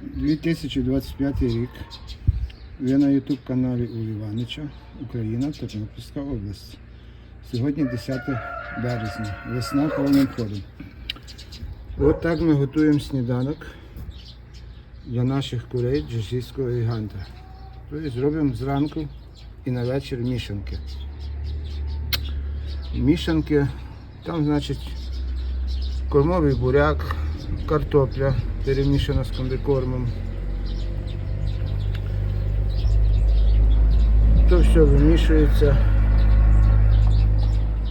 2025 рік. Ви на YouTube каналі у Іванича, Україна, Тернопільська область. Сьогодні 10 березня. Весна повним ходом. От ми готуємо сніданок для наших курей джерсійського гіганта. Тобто зробимо зранку і на вечір мішанки. Мішанки, там, значить, кормовий буряк, картопля перемішана з комбікормом. То все вимішується.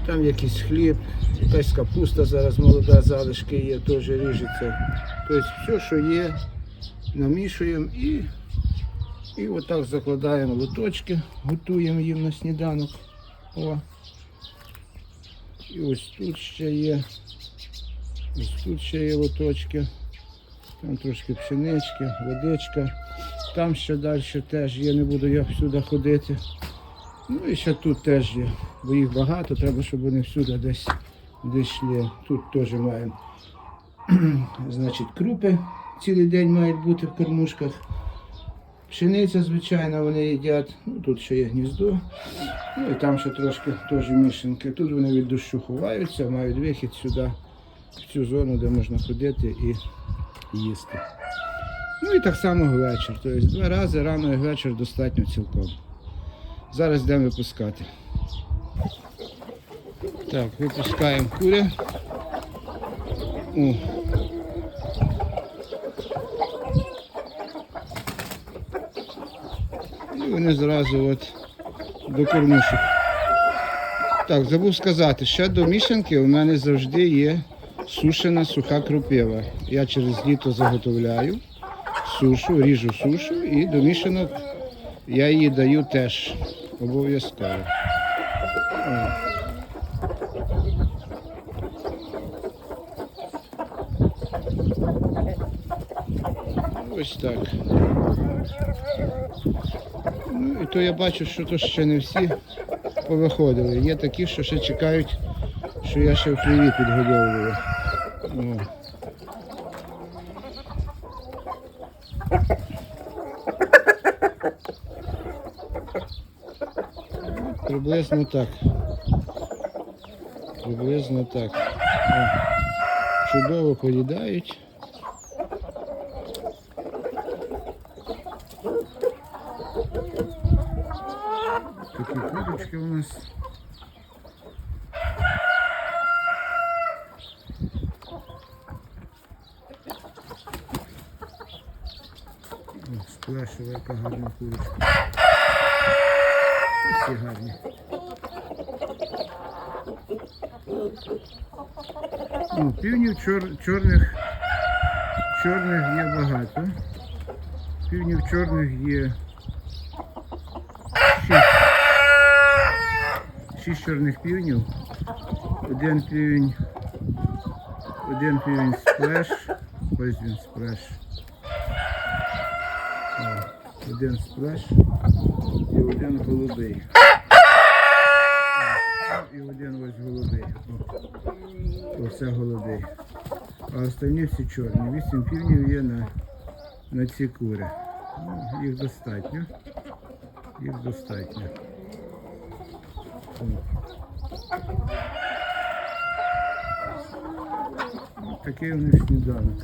Там якийсь хліб, якась капуста зараз молода, залишки є, теж ріжеться. Тобто все, що є, намішуємо і, і отак закладаємо лоточки, готуємо їм на сніданок. О. І ось тут ще є. Ось тут ще є лоточки. Там трошки пшенички, водичка. Там ще далі теж є, не буду я всюди ходити. Ну і ще тут теж є, бо їх багато, треба, щоб вони всюди десь йшли. Тут теж маємо. Значить, крупи цілий день мають бути в кормушках. Пшениця, звичайно, вони їдять. Ну, тут ще є гніздо. Ну і там ще трошки теж мішанки. Тут вони від дощу ховаються, мають вихід сюди, цю зону, де можна ходити і їсти. Ну і так само ввечір. Тобто два рази рано і ввечір достатньо цілком. Зараз йдемо випускати. Так, випускаємо кури. О. І вони зразу от до кормушок. Так, забув сказати, ще до мішанки у мене завжди є сушена суха крупива. Я через літо заготовляю сушу, ріжу сушу і до мішанок я її даю теж обов'язково. Ось так. Ну і то я бачу, що то ще не всі повиходили. Є такі, що ще чекають, що я ще в хліві підгодовую. Приблизно так. Приблизно так. Чудово поїдають. Такі курочки у нас. О, Сплешова, яка гарна курочка. Всі гарні. Ну, півнів чор, чорних, чорних є багато. Півнів чорних є шість. Шість чорних півнів. Один півень. Один півень сплеш. Ось він сплеш. Один сплеш і один голубий. І один ось голубий. Оце голубий. А останні всі чорні. Вісім півнів є на, на ці кури. Ну, їх достатньо. Їх достатньо. Ось Такий у них сніданок.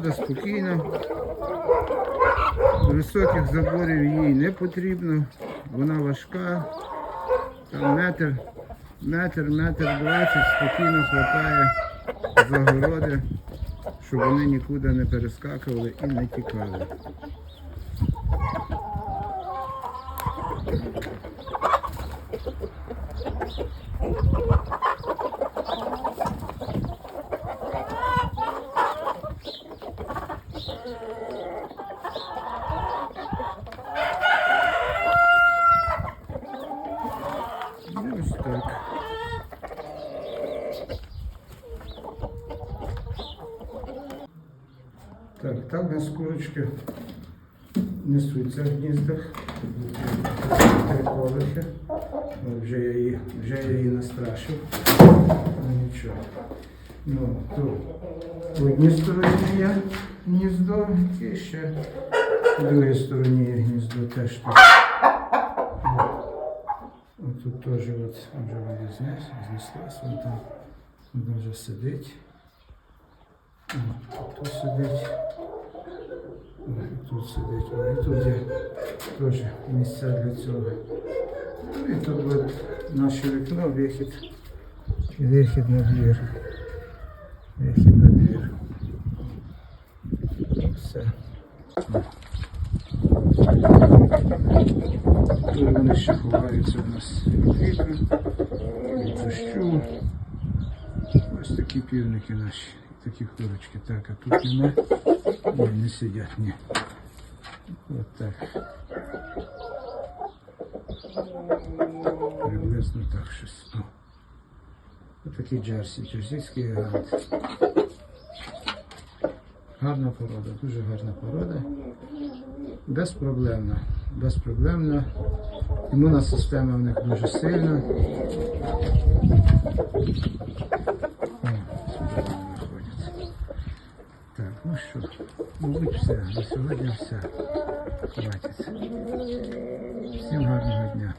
Природа спокійна. Високих заборів їй не потрібно. Вона важка. Там метр, метр, метр двадцять спокійно хватає загороди, щоб вони нікуди не перескакували і не тікали. Ну, Ось так. Так, так у нас курочки несуться в гніздах. Три поверхи. Вже я її, вже я її настрашив. Ну нічого. Ну, тут в одній стороні є гніздо, і ще в другій стороні гніздо теж тут. Тут теж от вже вона знес, знеслась, вон там вона вже сидить. Тут сидить. Тут сидить. І тут є теж місця для цього. Ну і тут от наше вікно, вихід. Вихід на двір. Вихід на двір. Все. Тут вони ще ховаються у нас від вітру. Ось такі півники наші, такі курочки. Так, а тут нема. Ні, не сидять, ні. От так. Приблизно так щось. О. Отакий джерсі, джерсійський гігант. Гарна порода, дуже гарна порода. Безпроблемна. Безпроблемна. Імунна система в них дуже сильна. Так, ну що, мабуть, все. На сьогодні все. Хватить. Всім гарного дня.